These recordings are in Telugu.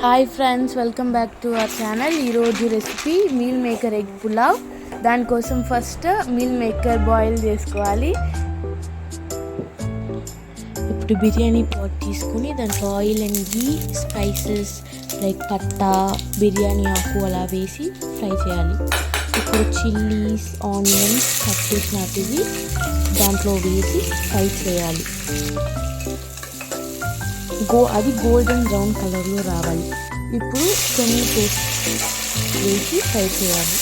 Hi friends welcome back to our channel ఈరోజు recipe meal maker egg pulao దానికోసం ఫస్ట్ మీల్ మేకర్ బాయిల్ చేసుకోవాలి. ఇప్పుడు బిర్యానీ పాట్ తీసుకుని దాంట్లో oil and ghee spices like పట్టా బిర్యానీ ఆకు అలా వేసి ఫ్రై చేయాలి. ఇప్పుడు చిల్లీస్ ఆనియన్స్ కట్ చేసినటివి దాంట్లో వేసి ఫ్రై చేయాలి. గో అది గోల్డెన్ బ్రౌన్ కలర్లో రావాలి. ఇప్పుడు కొన్ని పేస్ట్ వేసి ఫ్రై చేయాలి.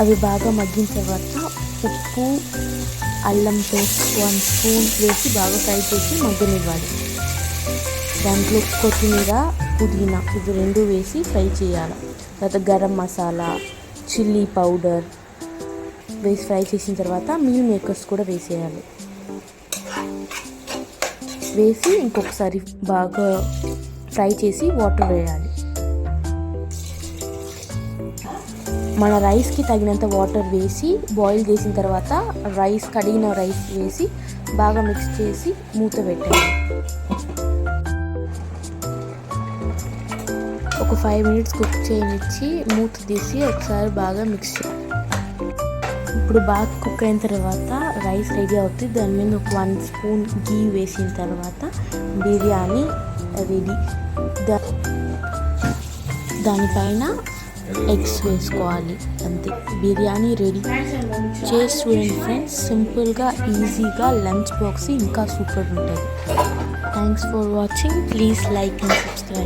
అవి బాగా మగ్గిన తర్వాత ఉప్పు అల్లం పేస్ట్ వన్ స్పూన్ వేసి బాగా ఫ్రై చేసి మగ్గనివ్వాలి. దాంట్లో కొత్తిమీర పుదీనా ఇవి రెండు వేసి ఫ్రై చేయాలి. తర్వాత గరం మసాలా చిల్లీ పౌడర్ వేసి ఫ్రై చేసిన తర్వాత మీల్ మేకర్స్ కూడా వేసేయాలి. వేసి ఇంకొకసారి బాగా ఫ్రై చేసి వాటర్ వేయాలి. మన రైస్కి తగినంత వాటర్ వేసి బాయిల్ చేసిన తర్వాత రైస్ కడిగిన రైస్ వేసి బాగా మిక్స్ చేసి మూత పెట్టాలి ఒక ఫైవ్ మినిట్స్ కుక్ చేయనిచ్చి మూత తీసి ఒకసారి బాగా మిక్స్ చేయాలి. ఇప్పుడు బాగా కుక్ అయిన తర్వాత రైస్ రెడీ అవుతుంది దాని మీద ఒక వన్ స్పూన్ గీ వేసిన తర్వాత బిర్యానీ రెడీ. దానిపైన ఎగ్స్ వేసుకోవాలి. అంతే. బిర్యానీ రెడీ. చేసి చూడండి ఫ్రెండ్స్ సింపుల్గా ఈజీగా లంచ్ బాక్స్ ఇంకా సూపర్ ఉంటుంది. Thanks for watching please like and subscribe